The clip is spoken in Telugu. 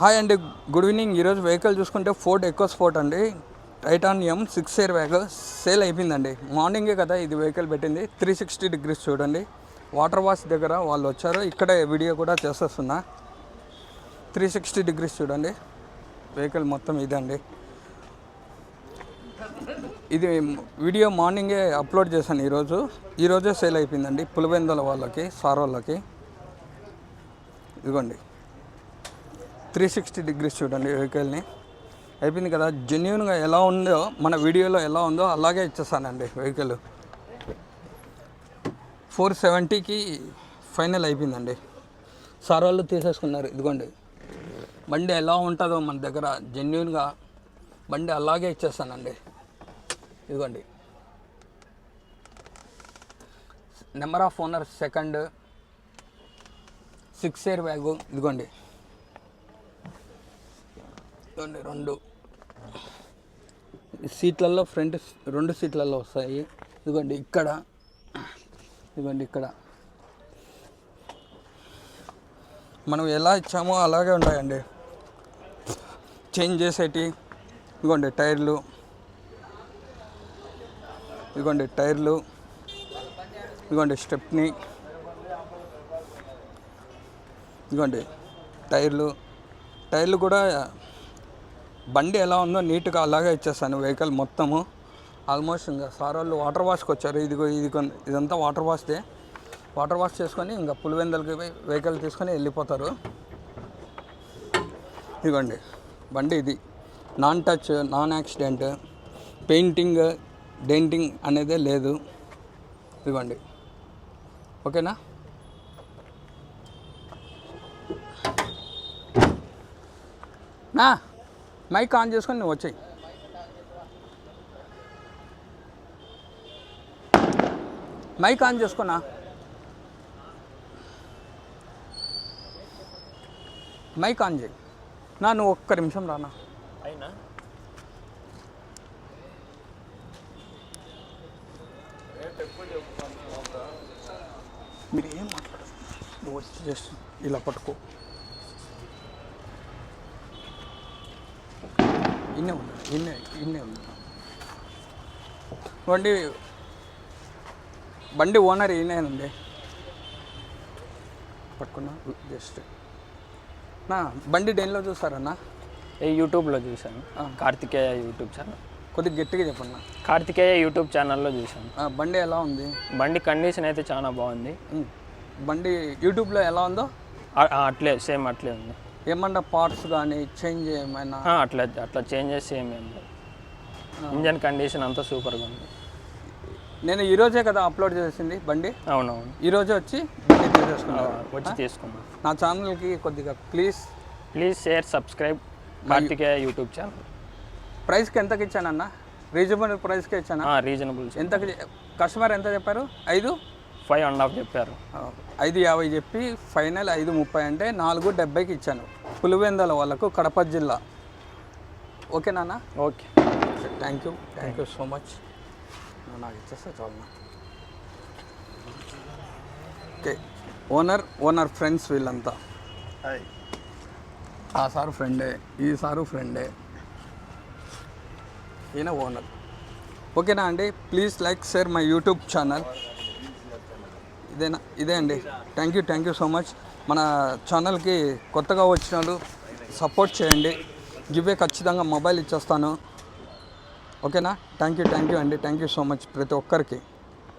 హాయ్ అండి గుడ్ ఈవినింగ్ ఈరోజు వెహికల్ చూసుకుంటే ఫోర్డ్ ఎక్కువ స్పోర్ట్ అండి. Titanium six year vehicle sale అయిపోయిందండి. మార్నింగే కదా ఇది వెహికల్ పెట్టింది. త్రీ సిక్స్టీ డిగ్రీస్ చూడండి. వాటర్ వాష్ దగ్గర వాళ్ళు వచ్చారు. ఇక్కడే వీడియో కూడా చేసేస్తున్నా. త్రీ సిక్స్టీ డిగ్రీస్ చూడండి. వెహికల్ మొత్తం ఇదండి. ఇది వీడియో మార్నింగే అప్లోడ్ చేశాను ఈరోజు ఈరోజే సేల్ అయిపోయిందండి. పులివెందుల వాళ్ళకి సార్ వాళ్ళకి. ఇదిగోండి. త్రీ సిక్స్టీ డిగ్రీస్ చూడండి వెహికల్ని. అయిపోయింది కదా. జెన్యున్గా ఎలా ఉందో మన వీడియోలో ఎలా ఉందో అలాగే ఇచ్చేస్తానండి వెహికల్. ఫోర్ సెవెంటీకి ఫైనల్ అయిపోయిందండి. సార్ వాళ్ళు తీసేసుకున్నారు. ఇదిగోండి. బండి ఎలా ఉంటుందో మన దగ్గర జెన్యున్గా బండి అలాగే ఇచ్చేస్తానండి ఇదిగోండి. Number of owner second. Six year bag. ఇదిగోండి. ఇదిగోండి రెండు. సీట్లలో ఫ్రంట్ రెండు సీట్లలో వస్తాయి. ఇదిగోండి ఇక్కడ. ఇదిగోండి ఇక్కడ. మనం ఎలా ఇచ్చామో అలాగే ఉంటాయండి. చేంజ్ చేసేటి. ఇదిగోండి టైర్లు. ఇదిగోండి టైర్లు. ఇదిగోండి స్టెప్ని. ఇదిగోండి టైర్లు. టైర్లు కూడా బండి ఎలా ఉందో నీట్గా అలాగే ఇచ్చేస్తాను వెహికల్ మొత్తము. ఆల్మోస్ట్ ఇంకా సార్ వాళ్ళు వాటర్ వాష్కి వచ్చారు. ఇదిగో ఇది ఇదంతా వాటర్ వాష్దే. వాటర్ వాష్ చేసుకొని ఇంకా పులివెందలకి పోయి వెహికల్ తీసుకొని వెళ్ళిపోతారు. ఇదిగోండి బండి ఇది. Non touch non accident painting denting అనేదే లేదు. ఇదిగోండి ఓకేనా? నా మైక్ ఆన్ చేసుకొని నువ్వు వచ్చాయి. మైక్ ఆన్ చేసుకున్నా. మైక్ ఆన్ చేయి. నా నువ్వు ఒక్క నిమిషం రానా అయినా? మీరు ఏం మాట్లాడదు నువ్వు వచ్చి జస్ట్ ఇలా పట్టుకో. ఇన్నే ఉంది ఇన్నే ఇన్నే ఉంది బండి బండి ఓనర్ ఈయనేనండి పట్టుకున్నా జస్ట్. నా బండి డెన్లో చూసారన్నా? ఏ యూట్యూబ్లో చూశాను. Karthikeya YouTube channel. కొద్దిగా గట్టిగా చెప్పన్నా. కార్తికేయ యూట్యూబ్ ఛానల్లో చూశాను. బండి ఎలా ఉంది? బండి కండిషన్ అయితే చాలా బాగుంది. బండి యూట్యూబ్లో ఎలా ఉందో? అట్లే సేమ్ అట్లే ఉంది. ఏమన్నా పార్ట్స్ కానీ చేంజ్ ఏమైనా? అట్లా అట్లా చేంజెస్ ఏమి ఏం లేవు ఇంజన్ కండిషన్ అంతా సూపర్గా ఉంది. నేను ఈరోజే కదా అప్లోడ్ చేసింది బండి? అవునవును. ఈరోజే వచ్చి బండి తీసేసుకున్నాను. వచ్చి తీసుకున్నాం నా ఛానల్కి కొద్దిగా please please share subscribe Karthikeya YouTube channel ప్రైస్కి ఎంతకి ఇచ్చానన్న? రీజనబుల్ ప్రైస్కి ఇచ్చానా? రీజనబుల్ ఎంతకి కస్టమర్ ఎంత చెప్పారు? ఐదు? ఫైవ్ అండ్ హాఫ్ చెప్పారు. ఐదు యాభై చెప్పి ఫైనల్ ఐదు ముప్పై అంటే నాలుగు డెబ్బైకి ఇచ్చాను. పులివెందల వాళ్ళకు కడప జిల్లా. ఓకే నాన్న? Okay. Thank you thank you so much నాకు ఇచ్చేస్తే చాలు ఓకే. ఓనర్ ఓనర్ ఫ్రెండ్స్ వీళ్ళంతా. ఆ సారు ఫ్రెండే ఈ సారు ఫ్రెండే. ఈయన ఓనర్. ఓకేనా అండి? Please like share my YouTube channel. ఇదేనా? ఇదే అండి. Thank you thank you so much మన ఛానల్కి కొత్తగా వచ్చిన వాళ్ళు సపోర్ట్ చేయండి గివే ఖచ్చితంగా మొబైల్ ఇచ్చేస్తాను. ఓకేనా థ్యాంక్ యూ థ్యాంక్ యూ అండి. థ్యాంక్ యూ సో మచ్ ప్రతి ఒక్కరికి.